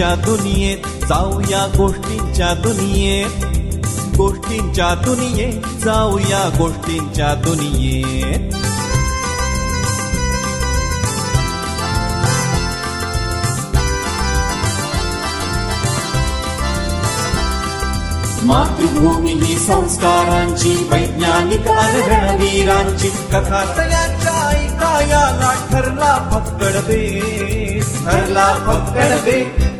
गोष्टींच्या दुनियेत जाऊया गोष्टींच्या दुनियेत. गोष्टींच्या दुनियेत जाऊया गोष्टींच्या दुनियेत. मातृभूमी ही संस्कारांची वैज्ञानिक रणवीरांची कथा सगळ्यांच्या ऐकायाला ठरला फक्कड बेस. ठरला फक्कड बेस.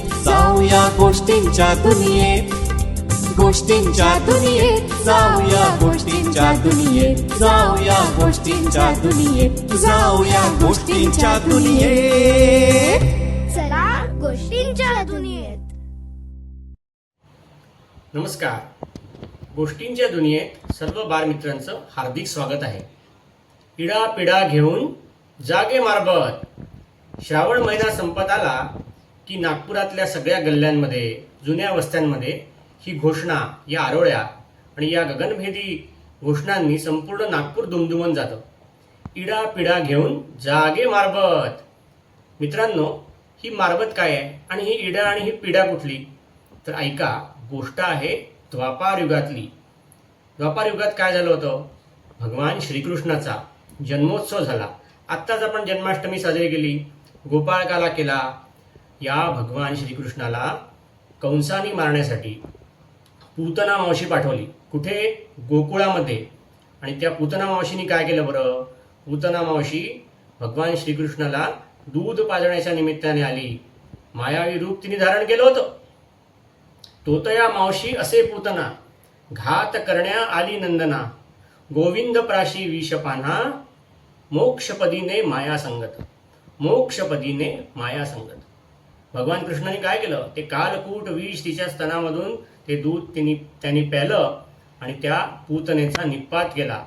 जाऊया गोष्टींच्या दुनियेत. गोष्टींच्या दुनियेत. जाऊया गोष्टींच्या दुनियेत. जाऊया गोष्टींच्या दुनियेत. जाऊया गोष्टींच्या दुनियेत. चला गोष्टींच्या दुनियेत. नमस्कार. गोष्टींच्या दुनियेत सर्व बालमित्रांचं हार्दिक स्वागत आहे. इडा पिडा घेऊन जागे मारबत. श्रावण महिना संपत आला. की नागपुरातल्या सगळ्या गल्ल्यांमध्ये जुन्या वस्त्यांमध्ये ही घोषणा या आरोळ्या आणि या गगनभेदी घोषणांनी संपूर्ण नागपूर दुमदुमून जातं. इडा पिडा घेऊन जागे मारबत. मित्रांनो ही मारबत काय आहे? आणि ही इडा आणि ही पिढा कुठली? तर ऐका गोष्ट आहे द्वापार युगातली द्वापार युगात काय झालं होतं? भगवान श्रीकृष्णाचा जन्मोत्सव झाला. आत्ताच आपण जन्माष्टमी साजरी केली. गोपाळकाला केला. या भगवान श्रीकृष्णाला कंसाने मारण्यासाठी पूतना मावशी पाठवली. कुठे? गोकुळामध्ये. आणि त्या पूतना मावशीने काय केलं बरं? पूतना मावशी भगवान श्रीकृष्णाला दूध पाजण्याच्या निमित्ताने आली. मायावी रूप तिने धारण केलं होतं. तोतया मावशी असे पूतना घात करण्या आली नंदना गोविंद प्राशी विषपाना मोक्षपदीने माया संगत मोक्षपदीने माया संगत. भगवान कृष्णाने काय केलं? ते कालकूट विष तिच्या स्तनामधून ते दूध तिने त्यांनी प्यालं आणि त्या पूतनेचा निपात केला.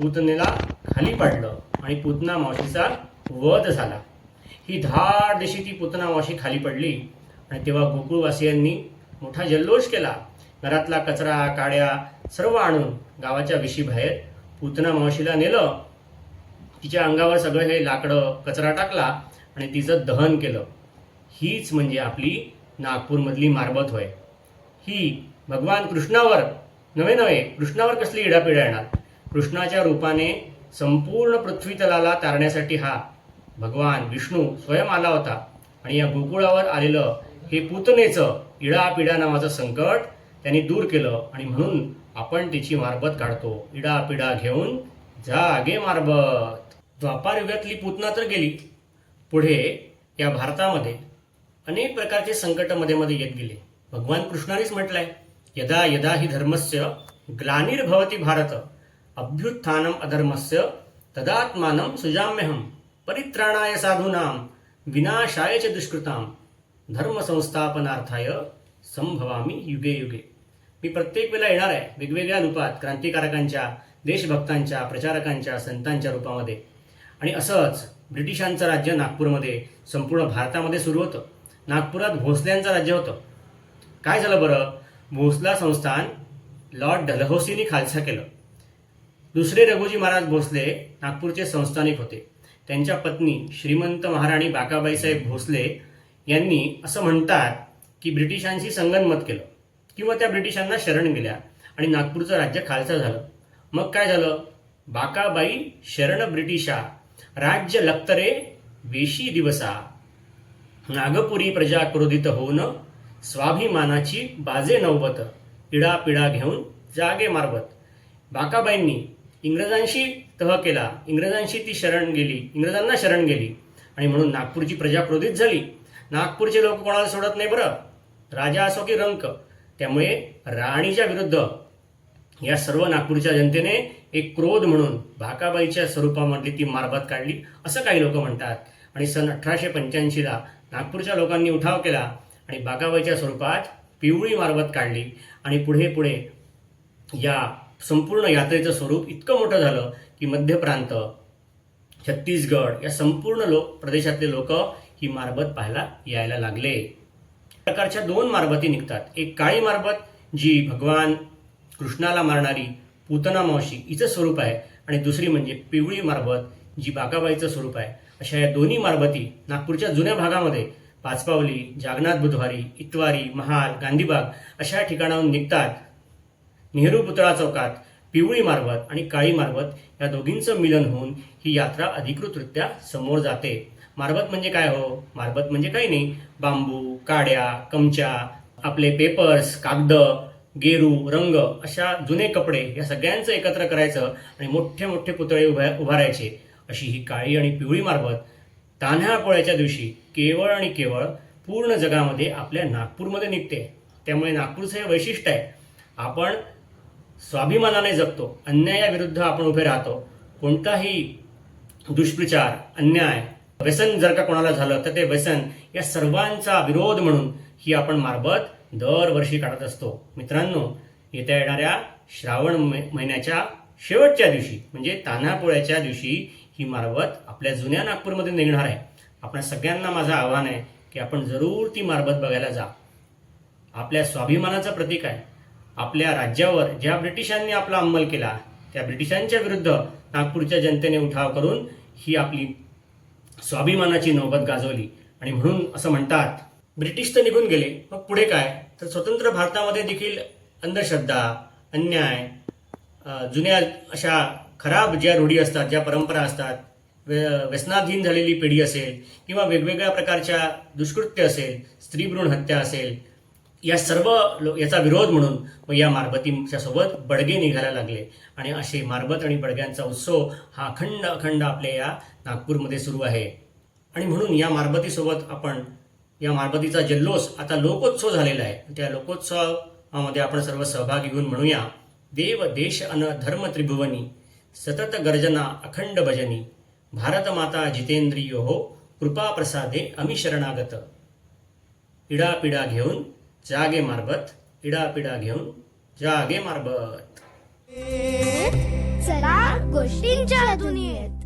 पूतनेला खाली पाडलं आणि पूतना मावशीचा वध झाला. ही धाड दिशी ती पूतना मावशी खाली पडली आणि तेव्हा गोकुळवासियांनी मोठा जल्लोष केला. घरातला कचरा काड्या सर्व आणून गावाच्या विशीबाहेर पूतना मावशीला नेलं. तिच्या अंगावर सगळं हे लाकडं कचरा टाकला आणि तिचं दहन केलं. हीच म्हणजे आपली नागपूरमधली मारबत होय. ही भगवान कृष्णावर नवे नवे कृष्णावर कसली इडापिडा येणार? कृष्णाच्या रूपाने संपूर्ण पृथ्वीतलाला तारण्यासाठी हा भगवान विष्णू स्वयं आला होता. आणि या गोकुळावर आलेलं हे पुतनेचं इडापिडा नावाचं संकट त्यांनी दूर केलं आणि म्हणून आपण तिची मारबत काढतो. इडापिडा घेऊन जागे मारबत. द्वापार युगातली पुतना तर गेली. पुढे या भारतामध्ये अनेक प्रकारचे संकटमध्ये मध्ये येत गेले. भगवान कृष्णानेच म्हटलंय यदा यदा हि धर्मस्य ग्लानिर्भवती भारत अभ्युत्थानम अधर्मस्य तदात्मानं सुजाम्यहम परित्राणाय साधूनाम विनाशाय च दुष्कृताम धर्म संस्थापनार्थाय संभवामी युगे युगे. मी प्रत्येक वेळेला येणार आहे वेगवेगळ्या रूपात क्रांतिकारकांच्या देशभक्तांच्या प्रचारकांच्या संतांच्या रूपामध्ये. आणि असंच ब्रिटिशांचं राज्य नागपूरमध्ये संपूर्ण भारतामध्ये सुरू होतं. नागपुरात भोसल्यांचं राज्य होतं. काय झालं बरं? भोसला संस्थान लॉर्ड डलहौसींनी खालसा केलं. दुसरे रघुजी महाराज भोसले नागपूरचे संस्थानिक होते. त्यांच्या पत्नी श्रीमंत महाराणी बाकाबाईसाहेब भोसले यांनी असं म्हणतात की ब्रिटिशांशी संगनमत केलं किंवा त्या ब्रिटिशांना शरण गेल्या आणि नागपूरचं राज्य खालसा झालं. मग काय झालं? बाकाबाई शरण ब्रिटिशा राज्य लक्तरे वेशी दिवसा नागपुरी प्रजा क्रोधित होऊन स्वाभिमानाची बाजे नौबत पिडा पिडा घेऊन जागे मारबत. बाकाबाईंनी इंग्रजांशी तह केला. इंग्रजांशी ती शरण गेली. इंग्रजांना शरण गेली. आणि म्हणून नागपूरची प्रजा क्रोधित झाली. नागपूरचे लोक कोणाला सोडत नाही बरं? राजा असो की रंक. त्यामुळे राणीच्या विरुद्ध या सर्व नागपूरच्या जनतेने एक क्रोध म्हणून भाकाबाईच्या स्वरूपामधली ती मारबत काढली. असं काही लोक म्हणतात. आणि सन अठराशे पंच्याऐंशीला नागपूरच्या लोकांनी उठाव केला आणि बागाबाईच्या स्वरूपात पिवळी मारबत काढली. आणि पुढे पुढे या संपूर्ण यात्रेचं स्वरूप इतकं मोठं झालं की मध्य प्रांत छत्तीसगड या संपूर्ण लोक प्रदेशातले लोक ही मारबत पाहायला यायला लागले. प्रकारच्या दोन मारबती निघतात. एक काळी मारबत जी भगवान कृष्णाला मारणारी पूतना मावशी हिचं स्वरूप आहे. आणि दुसरी म्हणजे पिवळी मारबत जी बागाबाईचं स्वरूप आहे. अशा या दोन्ही मारबती नागपूरच्या जुन्या भागामध्ये पाचपावली जागनाथ बुधवारी इतवारी महाल गांधीबाग अशा ठिकाणाहून निघतात. नेहरू पुतळा चौकात पिवळी मारबत आणि काळी मारबत या दोघींचं मिलन होऊन ही यात्रा अधिकृतरित्या समोर जाते. मारबत म्हणजे काय हो? मारबत म्हणजे काही नाही. बांबू काड्या कमच्या आपले पेपर्स कागद गेरू रंग अशा जुने कपडे या सगळ्यांचं एकत्र करायचं आणि मोठे मोठे पुतळे उभा उभारायचे. अशी ही काळी आणि पिवळी मारबत तान्ह्या पोळ्याच्या दिवशी केवळ आणि केवळ पूर्ण जगामध्ये आपल्या नागपूरमध्ये निघते. त्यामुळे नागपूरचं हे वैशिष्ट्य आहे. आपण स्वाभिमानाने जगतो. अन्यायाविरुद्ध आपण उभे राहतो. कोणताही दुष्प्रचार अन्याय व्यसन जर का कोणाला झालं तर ते व्यसन या सर्वांचा विरोध म्हणून ही आपण मारबत दरवर्षी काढत असतो. मित्रांनो येत्या येणाऱ्या श्रावण मै- महिन्याच्या शेवटच्या दिवशी म्हणजे तान्हापोळ्याच्या दिवशी ही मारबत आपल्या जुन्या नागपूरमध्ये निघणार आहे. आपण सगळ्यांना माझं आव्हान आहे की आपण जरूर ती मारबत बघायला जा. आपल्या स्वाभिमानाचं प्रतीक आहे. आपल्या राज्यावर ज्या ब्रिटिशांनी आपला अंमल केला त्या ब्रिटिशांच्या विरुद्ध नागपूरच्या जनतेने उठाव करून ही आपली स्वाभिमानाची नौबत गाजवली. आणि म्हणून असं म्हणतात ब्रिटिश तर निघून गेले मग पुढे काय? तर स्वतंत्र भारतामध्ये देखील अंधश्रद्धा अन्याय जुन्या अशा खराब ज्या रूढी असतात ज्या परंपरा असतात व्य- व्यसनाधीन झालेली पिढी असेल किंवा वेगवेगळ्या प्रकारच्या दुष्कृत्य असेल स्त्रीभ्रूण हत्या असेल या सर्व लो- याचा विरोध म्हणून मग या मारबतींच्या सोबत बडगे निघायला लागले. आणि असे मारबत आणि बडग्यांचा उत्सव हा अखंड अखंड आपल्या या नागपूरमध्ये सुरू आहे. आणि म्हणून या मारबतीसोबत आपण या मारबतीचा जल्लोष आता लोकोत्सव झालेला आहे. त्या लोकोत्सवामध्ये आपण सर्व सहभागी घेऊन म्हणूया देव देश अन धर्म त्रिभुवनी. सतत गर्जना अखंड भजनी। भारत माता जितेंद्रियो हो कृपा प्रसादे अमी शरणागत। इडापिडा घेऊन जागे मारबत। इडापिडा घेऊन जागे मारबत। चला गोष्टींच्या दुनियेत